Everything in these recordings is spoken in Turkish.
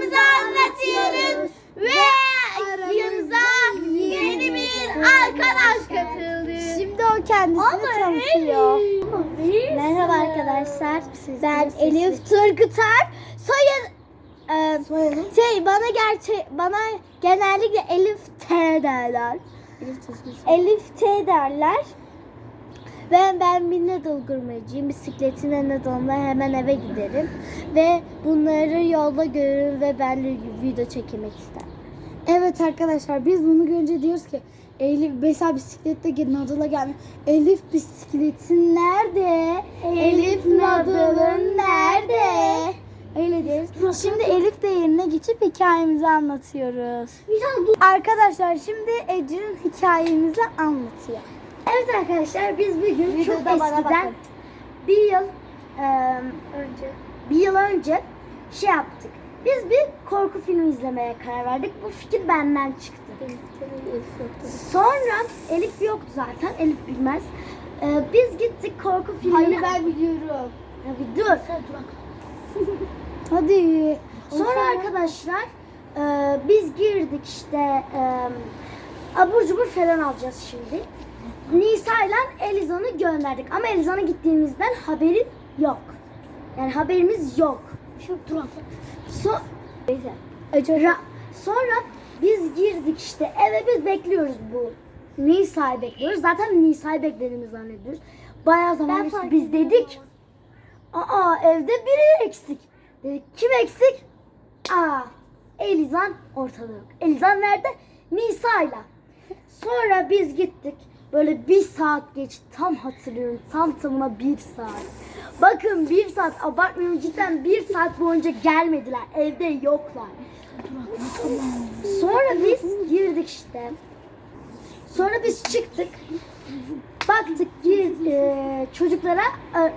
hayatımızı anlatıyoruz ve yanımıza yeni bir arkadaş katıldı. Şimdi o kendisini tanıtıyor. Merhaba arkadaşlar. Ben Elif Turgutar. Soyad ee, şey bana gerçek bana genellikle Elif T derler. Elif T derler. Ben ben bir noodle gurmeciyim. Bisikletine noodle'la hemen eve giderim. Ve bunları yolda görürüm ve ben de video çekmek isterim. Evet arkadaşlar biz bunu görünce diyoruz ki Elif mesela bisikletle gelin Nadal'a gelme. Elif bisikletin nerede? Elif Nadal'ın nerede? Öyle diyoruz. Şimdi Elif de yerine geçip hikayemizi anlatıyoruz. Arkadaşlar şimdi Ecrin hikayemizi anlatıyor. Evet arkadaşlar biz bugün çok Videoda bana eskiden bakın. bir yıl eee, önce bir yıl önce şey yaptık. Biz bir korku filmi izlemeye karar verdik. Bu fikir benden çıktı. Sonra Elif yoktu zaten. Elif bilmez. Eee, biz gittik korku filmine. Hayır ben biliyorum. Ya bir dur. Hadi. Sonra arkadaşlar eee, biz girdik işte eee abur cubur falan alacağız şimdi. Nisa ile Elizan'ı gönderdik ama Elizan'a gittiğimizden haberim yok. Yani haberimiz yok. Şu dur So Ra- sonra biz girdik işte eve biz bekliyoruz bu Nisa'yı bekliyoruz. Zaten Nisa'yı beklediğimizi zannediyoruz. Bayağı zaman geçti. Biz dedik. Aa evde biri eksik. Dedik kim eksik? Aa Elizan ortada yok. Elizan nerede? Nisa'yla. Sonra biz gittik. Böyle bir saat geçti. Tam hatırlıyorum. Tam tamına bir saat. Bakın bir saat abartmıyorum cidden bir saat boyunca gelmediler. Evde yoklar. Sonra biz girdik işte. Sonra biz çıktık. Baktık gir, e, çocuklara e,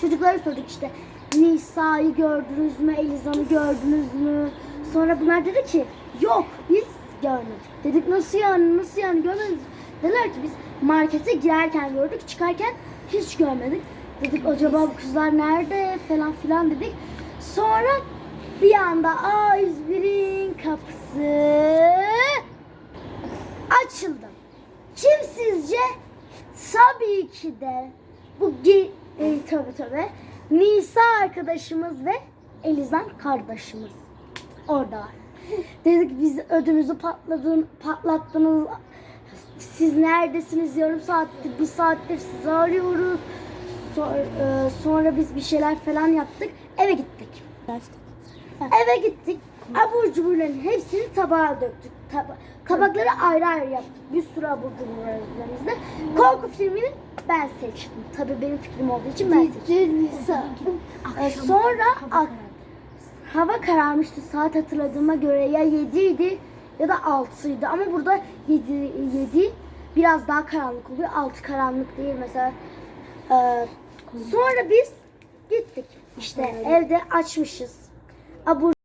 çocuklara sorduk işte Nisa'yı gördünüz mü, Eliza'nı gördünüz mü? Sonra bunlar dedi ki yok biz görmedik. Dedik nasıl yani nasıl yani görmediniz? Dediler ki biz markete girerken gördük çıkarken hiç görmedik. Dedik acaba bu kızlar nerede falan filan dedik. Sonra bir anda A101'in kapısı açıldı. Kim sizce? Tabii ki de bu ge- e, tabii tabii Nisa arkadaşımız ve Elizan kardeşimiz orada var. Dedik biz ödümüzü patladın, patlattınız. Siz neredesiniz? Yarım saattir, bir saattir sizi arıyoruz. Sonra, e, sonra biz bir şeyler falan yaptık. Eve gittik. Eve gittik. Abur cuburların hepsini tabağa döktük. Taba tabakları ayrı ayrı yaptık. Bir sürü abur cubur var üzerimizde. Korku filmini ben seçtim. Tabii benim fikrim olduğu için ben seçtim. Ee, sonra ak- hava kararmıştı. Saat hatırladığıma göre ya 7 idi ya da 6'ydı. Ama burada 7, 7 biraz daha karanlık oluyor. 6 karanlık değil mesela. Ee, sonra biz gittik. İşte evde açmışız. Abur